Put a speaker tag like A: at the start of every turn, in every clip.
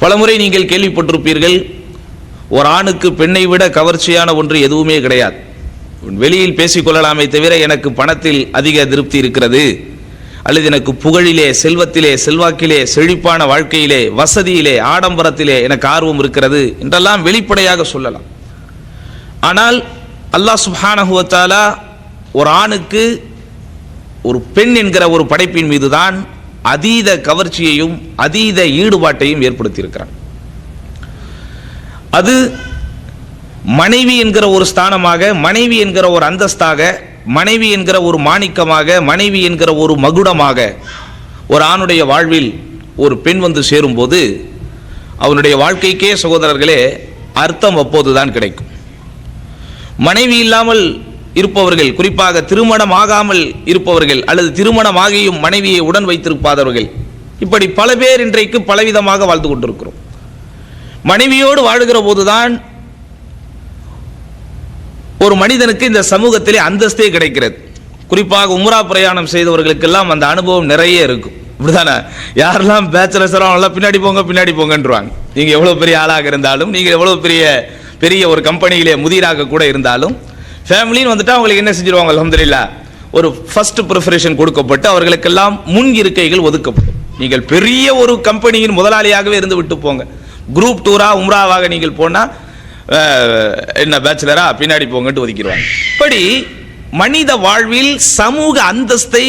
A: பலமுறை நீங்கள் கேள்விப்பட்டிருப்பீர்கள் ஒரு ஆணுக்கு பெண்ணை விட கவர்ச்சியான ஒன்று எதுவுமே கிடையாது. வெளியில் பேசிக்கொள்ளலாமே தவிர எனக்கு பணத்தில் அதிக திருப்தி இருக்கிறது. அல்லது எனக்கு புகழிலே செல்வத்திலே செல்வாக்கிலே செழிப்பான வாழ்க்கையிலே வசதியிலே ஆடம்பரத்திலே எனக்கு ஆர்வம் இருக்கிறது என்றெல்லாம் வெளிப்படையாக சொல்லலாம். ஆனால் அல்லாஹ் சுஹானஹுவத்தாலா ஒரு ஆணுக்கு ஒரு பெண் என்கிற ஒரு படைப்பின் மீதுதான் அதீத கவர்ச்சியையும் அதீத ஈடுபாட்டையும் ஏற்படுத்தியிருக்கிறான். அது மனைவி என்கிற ஒரு ஸ்தானமாக மனைவி என்கிற ஒரு அந்தஸ்தாக மனைவி என்கிற ஒரு மாணிக்கமாக மனைவி என்கிற ஒரு மகுடமாக ஒரு ஆணுடைய வாழ்வில் ஒரு பெண் வந்து சேரும்போது அவனுடைய வாழ்க்கைக்கே சகோதரர்களே அர்த்தம் அப்போதுதான் கிடைக்கும். மனைவி இல்லாமல் இருப்பவர்கள் குறிப்பாக திருமணம் ஆகாமல் இருப்பவர்கள் அல்லது திருமணமாகியும் மனைவியை உடன் வைத்திருப்பாதவர்கள். இப்படி பல பேர் இன்றைக்கு பலவிதமாக வாழ்ந்து கொண்டிருக்கிறோம். மனைவியோடு வாழுகிற போதுதான் ஒரு மனிதனுக்கு இந்த சமூகத்திலே அந்தஸ்தே கிடைக்கிறது. குறிப்பாக உம்ரா பிரயாணம் செய்தவர்களுக்கெல்லாம் அந்த அனுபவம் நிறைய இருக்கும். இப்படிதானே? யாரெல்லாம் பேச்சுலர்ஸரோ அவங்களாம் பின்னாடி போங்க பின்னாடி போங்கன்றாங்க நீங்கள் எவ்வளோ பெரிய ஆளாக இருந்தாலும் நீங்கள் எவ்வளோ பெரிய பெரிய ஒரு கம்பெனியிலே முதிராக கூட இருந்தாலும் ஃபேமிலின்னு வந்துட்டு அவங்களுக்கு என்ன செஞ்சிருவாங்க? அலமதுல்லா ஒரு ஃபர்ஸ்ட் ப்ரிஃபரேஷன் கொடுக்கப்பட்டு அவர்களுக்கெல்லாம் முன் இருக்கைகள் ஒதுக்கப்படும். நீங்கள் பெரிய ஒரு கம்பெனியின் முதலாளியாகவே இருந்து விட்டு போங்க. குரூப் டூரா உம்ராவாக நீங்கள் போனால் என்ன பேச்சுலரா பின்னாடி போங்கன்ட்டு ஒதுக்கிடுவாங்க. இப்படி மனித வாழ்வில் சமூக அந்தஸ்தை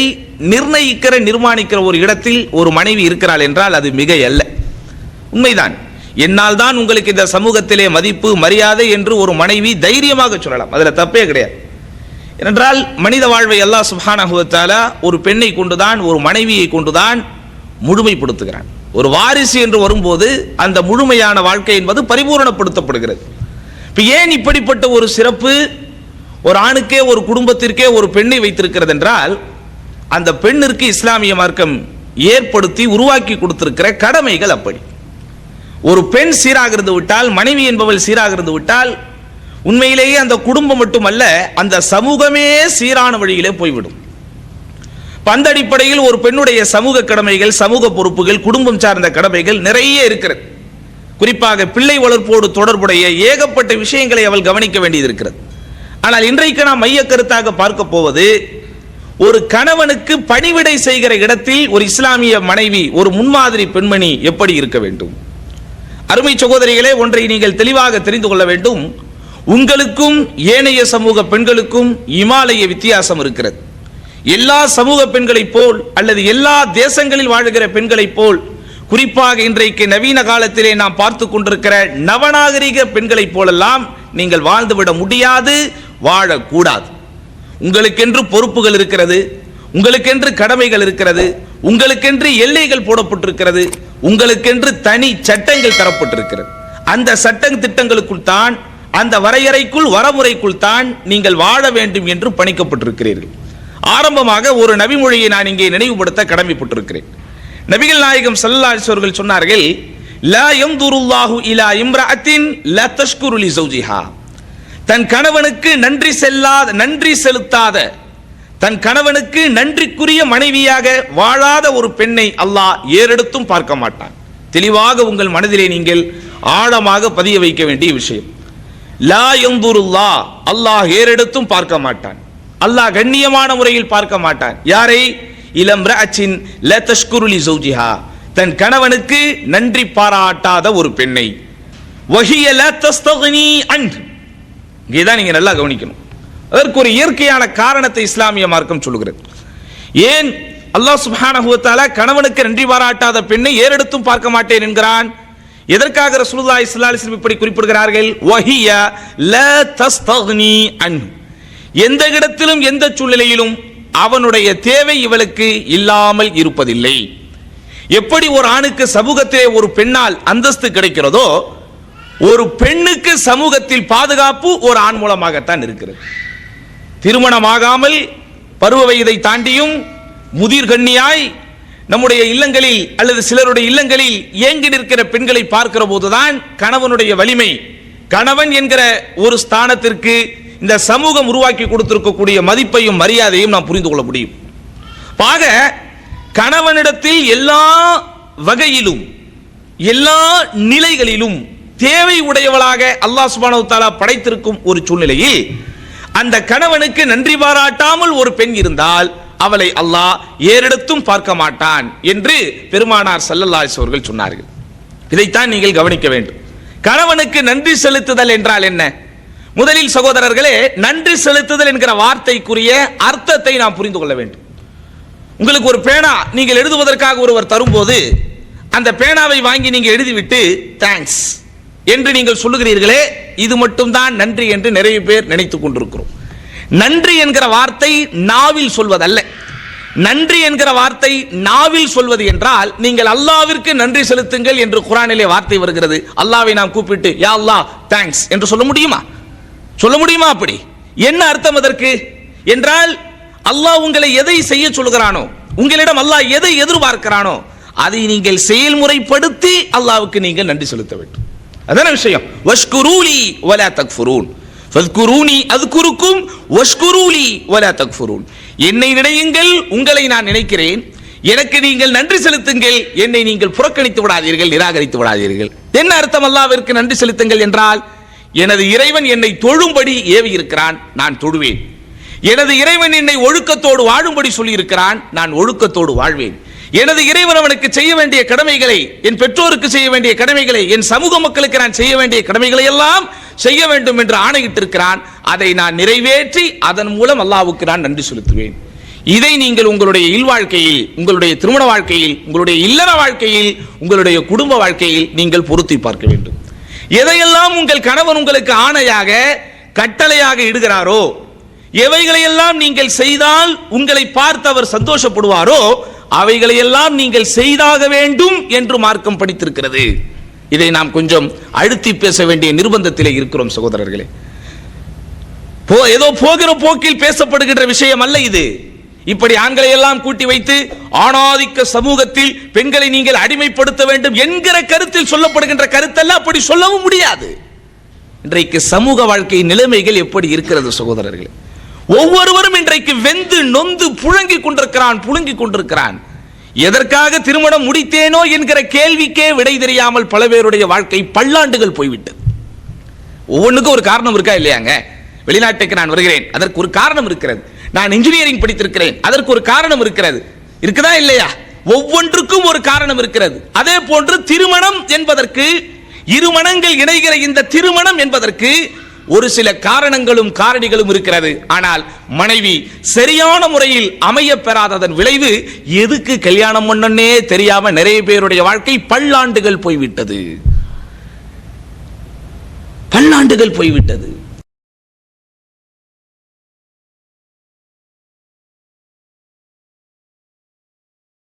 A: நிர்ணயிக்கிற நிர்மாணிக்கிற ஒரு இடத்தில் ஒரு மனைவி இருக்கிறாள் என்றால் அது மிக அல்ல உண்மைதான். என்னால் தான் உங்களுக்கு இந்த சமூகத்திலே மதிப்பு மரியாதை என்று ஒரு மனைவி தைரியமாக சொல்லலாம். அதில் தப்பே கிடையாது. ஏனென்றால் மனித வாழ்வை அல்லாஹ் சுப்ஹானஹு ஒரு பெண்ணை கொண்டுதான் ஒரு மனைவியை கொண்டுதான் முழுமைப்படுத்துகிறான். ஒரு வாரிசு என்று வரும்போது அந்த முழுமையான வாழ்க்கை என்பது பரிபூரணப்படுத்தப்படுகிறது. இப்போ ஏன் இப்படிப்பட்ட ஒரு சிறப்பு ஒரு ஆணுக்கே ஒரு குடும்பத்திற்கே ஒரு பெண்ணை வைத்திருக்கிறது என்றால் அந்த பெண்ணிற்கு இஸ்லாமிய மார்க்கம் ஏற்படுத்தி உருவாக்கி கொடுத்திருக்கிற கடமைகள் அப்படி. ஒரு பெண் சீராக இருந்து விட்டால் மனைவி என்பவள் சீராக இருந்து விட்டால் உண்மையிலேயே அந்த குடும்பம் மட்டுமல்ல அந்த சமூகமே சீரான வழியிலே போய்விடும். பந்த அடிப்படையில் ஒரு பெண்ணுடைய சமூக கடமைகள் சமூக பொறுப்புகள் குடும்பம் சார்ந்த கடமைகள் நிறைய இருக்கிறது. குறிப்பாக பிள்ளை வளர்ப்போடு தொடர்புடைய ஏகப்பட்ட விஷயங்களை அவள் கவனிக்க வேண்டியது இருக்கிறது. ஆனால் இன்றைக்கு நாம் மைய கருத்தாக பார்க்க போவது ஒரு கணவனுக்கு பணிவிடை செய்கிற இடத்தில் ஒரு இஸ்லாமிய மனைவி ஒரு முன்மாதிரி பெண்மணி எப்படி இருக்க வேண்டும்? அருமை சகோதரிகளே ஒன்றை நீங்கள் தெளிவாக தெரிந்து கொள்ள வேண்டும். உங்களுக்கும் ஏனைய சமூக பெண்களுக்கும் இமாலய வித்தியாசம் இருக்கிறது. எல்லா சமூக பெண்களைப் போல் அல்லது எல்லா தேசங்களில் வாழுகிற பெண்களைப் போல் குறிப்பாக இன்றைக்கு நவீன காலத்திலே நாம் பார்த்து கொண்டிருக்கிற நவநாகரிக பெண்களைப் போலெல்லாம் நீங்கள் வாழ்ந்துவிட முடியாது வாழக்கூடாது. உங்களுக்கென்று பொறுப்புகள் இருக்கிறது உங்களுக்கென்று கடமைகள் இருக்கிறது உங்களுக்கென்று எல்லைகள் போடப்பட்டிருக்கிறது உங்களுக்கென்று தனி சட்டங்கள் தரப்பட்டிருக்கிறது. அந்த சட்ட திட்டங்களுக்குள் தான் அந்த வரையறைக்குள் வரமுறைக்குள் தான் நீங்கள் வாழ வேண்டும் என்று பணிக்கப்பட்டிருக்கிறீர்கள். ஆரம்பமாக ஒரு நபிமொழியை நான் இங்கே நினைவுபடுத்த கடமைப்பட்டிருக்கிறேன். நபிகள் நாயகம் ஸல்லல்லாஹு அவர்கள் சொன்னார்கள் லா இலா இம்ரஅத்தின் லா தஷ்குருலி சௌஜிஹா. தன் கணவனுக்கு நன்றி செல்லாத நன்றி செலுத்தாத தன் கணவனுக்கு நன்றிக்குரிய மனைவியாக வாழாத ஒரு பெண்ணை அல்லாஹ் ஏறெடுத்தும் பார்க்க மாட்டான். தெளிவாக உங்கள் மனதிலே நீங்கள் ஆழமாக பதிய வைக்க வேண்டிய விஷயம். லா யந்துருல்லா அல்லாஹ் ஏறெடுத்தும் பார்க்க மாட்டான். அல்லாஹ் கண்ணியமான முறையில் பார்க்க மாட்டான். யாரை? இளம் ரஅச்சின் ல தஷ்குருலி ஜௌஜிஹா தன் கணவனுக்கு நன்றி பாராட்டாத ஒரு பெண்ணை. வஹிய ல தஸ்தக்னி அன்ஹு. இங்கேதான் நீங்க நல்லா கவனிக்கணும். அதற்கு ஒரு இயற்கையான காரணத்தை இஸ்லாமிய மார்க்கம் சொல்லுகிறது. ஏன் அல்லாஹ் சுபானஹுவத்தால கணவனுக்கு நன்றி பாராட்டாத பெண்ணை ஏறெடுத்தும் பார்க்க மாட்டேன் என்கிறான்? எதற்காக ரசூலுல்லா ஸல்லல்லாஹு இப்படி குறிப்பிடுகிறார்கள்? வஹிய ல தஸ்தக்னி அன் எந்த இடத்திலும் எந்த சூழ்நிலையிலும் அவனுடைய தேவை இவளுக்கு இல்லாமல் இருப்பதில்லை. எப்படி ஒரு ஆணுக்கு சமூகத்திலே ஒரு பெண்ணால் அந்தஸ்து கிடைக்கிறதோ ஒரு பெண்ணுக்கு சமூகத்தில் பாதுகாப்பு ஒரு ஆண் மூலமாகத்தான் இருக்கிறது. திருமணமாகாமல் பருவ வயதை தாண்டியும் முதிர் கண்ணியாய் நம்முடைய இல்லங்களில் அல்லது சிலருடைய இல்லங்களில் ஏங்கி நிற்கிற பெண்களை பார்க்கிற போதுதான் கணவனுடைய வலிமை. கணவன் என்கிற ஒரு ஸ்தானத்திற்கு இந்த சமூகம் உருவாக்கி கொடுத்திருக்கக்கூடிய மதிப்பையும் மரியாதையும் நாம் புரிந்து கொள்ள முடியும். ஆக கணவனிடத்தில் எல்லா வகையிலும் எல்லா நிலைகளிலும் தேவை உடையவளாக அல்லாஹ் சுபானு தாலா படைத்திருக்கும் ஒரு சூழ்நிலையில் அந்த கணவனுக்கு நன்றி பாராட்டாமல் ஒரு பெண் இருந்தால் அவளை அல்லாஹ் ஏறெடுத்தும் பார்க்க மாட்டான் என்று பெருமானார் சல்லல்லாஸ் அவர்கள் சொன்னார்கள். இதைத்தான் நீங்கள் கவனிக்க வேண்டும். கணவனுக்கு நன்றி செலுத்துதல் என்றால் என்ன? முதலில் சகோதரர்களே நன்றி செலுத்துதல் என்கிற வார்த்தைக்குரிய அர்த்தத்தை நாம் புரிந்து கொள்ள வேண்டும். உங்களுக்கு ஒரு பேனா நீங்கள் எழுதுவதற்காக ஒருவர் தரும்போது அந்த பேனாவை வாங்கி நீங்கள் எழுதிவிட்டு தேங்க்ஸ் என்று நீங்கள் சொல்லுகிறீர்களே இது மட்டும்தான் நன்றி என்று நிறைய பேர் நினைத்துக் கொண்டிருக்கிறோம். நன்றி என்கிற வார்த்தை நாவில் சொல்வதல்ல. நன்றி என்கிற வார்த்தை நாவில் சொல்வது என்றால் நீங்கள் அல்லாவிற்கு நன்றி செலுத்துங்கள் என்று குரானிலே வார்த்தை வருகிறது. அல்லாவை நாம் கூப்பிட்டு யா அல்லாஹ் தேங்க்ஸ் என்று சொல்ல முடியுமா? சொல்ல முடியுமா அப்படி? என்ன அர்த்தம் அதற்கு? என்றால் அல்லாஹ் உங்களை எதை செய்ய சொல்கிறானோ உங்களிடம் அல்லாஹ் எதை எதிர்பார்க்கிறானோ அதை நீங்கள் செயல்முறைப்படுத்தி அல்லாவுக்கு நீங்கள் நன்றி செலுத்த வேண்டும். அதான விஷயம். வஷ்குரூலி வலா தக்ஃபுரூன். ஃபத்குரூனி அத்குருக்கும் வஷ்குரூலி வலா தக்ஃபுரூன். என்னை நினையுங்கள் உங்களை நான் நினைக்கிறேன். எனக்கு நீங்கள் நன்றி செலுத்துங்கள் என்னை நீங்கள் புறக்கணித்து விடாதீர்கள் நிராகரித்து விடாதீர்கள். என்ன அர்த்தம் அல்லாவிற்கு நன்றி செலுத்துங்கள் என்றால் எனது இறைவன் என்னை தொழும்படி ஏவி இருக்கிறான் நான் தொழுவேன். எனது இறைவன் என்னை ஒழுக்கத்தோடு வாழும்படி சொல்லியிருக்கிறான் நான் ஒழுக்கத்தோடு வாழ்வேன். எனது இறைவன் அவனுக்கு செய்ய வேண்டிய கடமைகளை என் பெற்றோருக்கு செய்ய வேண்டிய கடமைகளை என் சமூக மக்களுக்கு நான் செய்ய வேண்டிய கடமைகளை எல்லாம் செய்ய வேண்டும் என்று ஆணையிட்டிருக்கிறான். அதை நான் நிறைவேற்றி அதன் மூலம் அல்லாவுக்கு நான் நன்றி செலுத்துவேன். இதை நீங்கள் உங்களுடைய இல்வாழ்க்கையில் உங்களுடைய திருமண வாழ்க்கையில் உங்களுடைய இல்லற வாழ்க்கையில் உங்களுடைய குடும்ப வாழ்க்கையில் நீங்கள் பொருத்தி பார்க்க வேண்டும். எதையெல்லாம் உங்கள் கணவன் உங்களுக்கு ஆணையாக கட்டளையாக இடுகிறாரோ எவைகளையெல்லாம் நீங்கள் செய்தால் உங்களை பார்த்து அவர் சந்தோஷப்படுவாரோ அவைகளையெல்லாம் நீங்கள் செய்தாக வேண்டும் என்று மார்க்கம் படித்திருக்கிறது. இதை நாம் கொஞ்சம் அழுத்தி பேச வேண்டிய நிர்பந்தத்திலே இருக்கிறோம் சகோதரர்களே. போ ஏதோ போகிற போக்கில் பேசப்படுகின்ற விஷயம் அல்ல இது. இப்படி ஆண்களை எல்லாம் கூட்டி வைத்து ஆணாதிக்க சமூகத்தில் பெண்களை நீங்கள் அடிமைப்படுத்த வேண்டும் என்கிற கருத்தில் சொல்லப்படுகின்ற கருத்தெல்லாம் அப்படி சொல்லவும் முடியாது. இன்றைக்கு சமூக வாழ்க்கை நிலைமைகள் எப்படி இருக்கிறது சகோதரர்களே? ஒவ்வொருவரும் இன்றைக்கு வெந்து நொந்து புழங்கி கொண்டிருக்கிறான் புழுங்கி கொண்டிருக்கிறான். எதற்காக திருமணம் முடித்தேனோ என்கிற கேள்விக்கே விடை தெரியாமல் பல பேருடைய வாழ்க்கை பல்லாண்டுகள் போய்விட்டது. ஒவ்வொன்றுக்கும் ஒரு காரணம் இருக்கா இல்லையாங்க? வெளிநாட்டுக்கு நான் வருகிறேன் அதற்கு ஒரு காரணம் இருக்கிறது. நான் இன்ஜினியரிங் படித்திருக்கிறேன் அதற்கு ஒரு காரணம் இருக்கிறது. இருக்குதா இல்லையா? ஒவ்வொன்றுக்கும் ஒரு காரணம் இருக்கிறது. அதே போன்று திருமணம் என்பதற்கு இருமணங்கள் இணைகிற இந்த திருமணம் என்பதற்கு ஒரு சில காரணங்களும் காரணிகளும் இருக்கிறது. ஆனால் மனைவி சரியான முறையில் அமைய பெறாததன் விளைவு எதுக்கு கல்யாணம் பண்ணனே தெரியாம நிறைய பேருடைய வாழ்க்கை பல்லாண்டுகள் போய்விட்டது. பல்லாண்டுகள் போய்விட்டது.